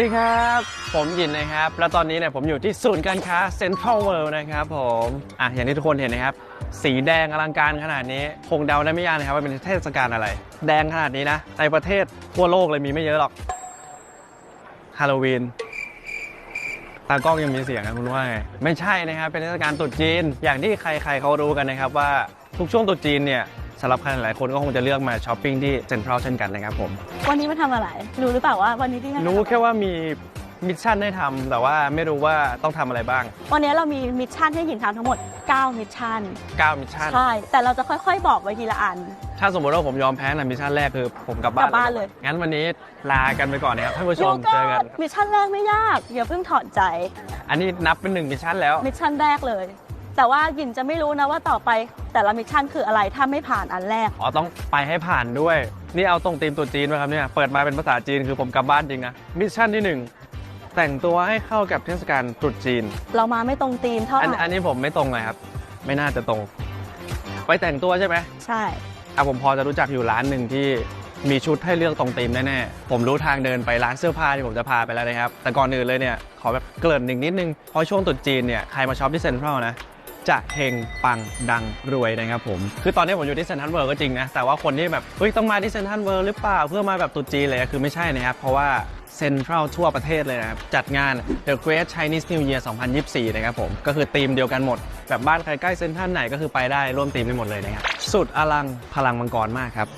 สวัสดีครับ ผมยินนะครับ แล้วตอนนี้เนี่ยผมอยู่ที่ศูนย์การค้าเซ็นทรัลเวิลด์นะครับผม อะอย่างที่ทุกคนเห็นนะครับ สีแดงอลังการขนาดนี้ คงเดาได้ไม่ยากนะครับว่าเป็นเทศกาลอะไร แดงขนาดนี้นะ ในประเทศทั่วโลกเลยมีไม่เยอะหรอกฮาโลวีนตากล้องยังมีเสียงนะคุณว่าไงไม่ใช่นะครับ เป็นเทศกาลตรุษจีน อย่างที่ใครๆเขารู้กันนะครับว่าทุกช่วงตรุษจีนเนี่ย สำหรับใครหลายๆคนก็คงจะเลือกมาช้อปปิ้งที่เซ็นทรัลเช่นกันนะครับผม วันนี้มาทำอะไร รู้หรือเปล่าว่าวันนี้ที่ให้รู้แค่ว่ามีมิชชั่นให้ทำแต่ว่าไม่รู้ว่าต้องทำอะไรบ้าง วันนี้เรามีมิชชั่นให้หินทำทั้งหมด 9 มิชชั่น 9มิชชั่น ใช่ แต่เราจะค่อยๆ บอกไว้ทีละอัน ถ้าสมมติว่าผมยอมแพ้ในมิชชั่นแรกคือผมกลับบ้านกลับบ้านเลย งั้นวันนี้ลากันไปก่อนนะครับท่านผู้ชเดี๋ยมวก่เจออกันนมิชชั่นแรกไม่ยากอย่าเพิ่งถอดใจ อันนี้นับเป็นหนึ่งมิชชั่นแล้ว มิชชั่นแรกเลย แต่ว่าหยินจะไม่รู้นะว่าต่อไปแต่ละมิชชั่นคืออะไรถ้าไม่ผ่านอันแรก อ๋อต้องไปให้ผ่านด้วย นี่เอาตรงตีมตัวจีนไหมครับเนี่ย เปิดมาเป็นภาษาจีนคือผมกลับบ้านจริงนะ มิชชั่นที่หนึ่งแต่งตัวให้เข้ากับเทศกาลตรุษจีน เรามาไม่ตรงธีมเท่าไหอันร่อันนี้ผมไม่ตรงเลยครับ ไม่น่าจะตรง ไปแต่งตัวใช่ไหมใช่ อะผมพอจะรู้จักอยู่ร้านหนึ่งที่มีชุดให้เลือกตรงธีมแน่ๆ ผมรู้ทางเดินไปร้านเสื้อผ้าที่ผมจะพาไปแล้วนะครับ แต่ก่อนอื่นเลยเนี่ย ขอแบบเกริ่นหนึ่งนิดนึงเพราะช่วงตรุษจีนเนี่ยใครมาช็อปที่เซ็นทรัลนะ จะเฮงปังดังรวยนะครับผม คือตอนนี้ผมอยู่ที่เซ็นทรัลเวิร์ก็จริงนะ แต่ว่าคนที่แบบเฮ้ยต้องมาที่เซ็นทรัลเวิร์หรือเปล่าเพื่อมาแบบตุ๊จีเลยคือไม่ใช่นะครับ เพราะว่าเซ็นทรัลทั่วประเทศเลยนะครับ จัดงาน The Great Chinese New Year 2024 นะครับผม ก็คือธีมเดียวกันหมด แบบบ้านใครใกล้เซ็นทรัลไหนก็คือไปได้ร่วมธีมได้หมดเลยนะครับ สุดอลังพลังมังกรมากครับ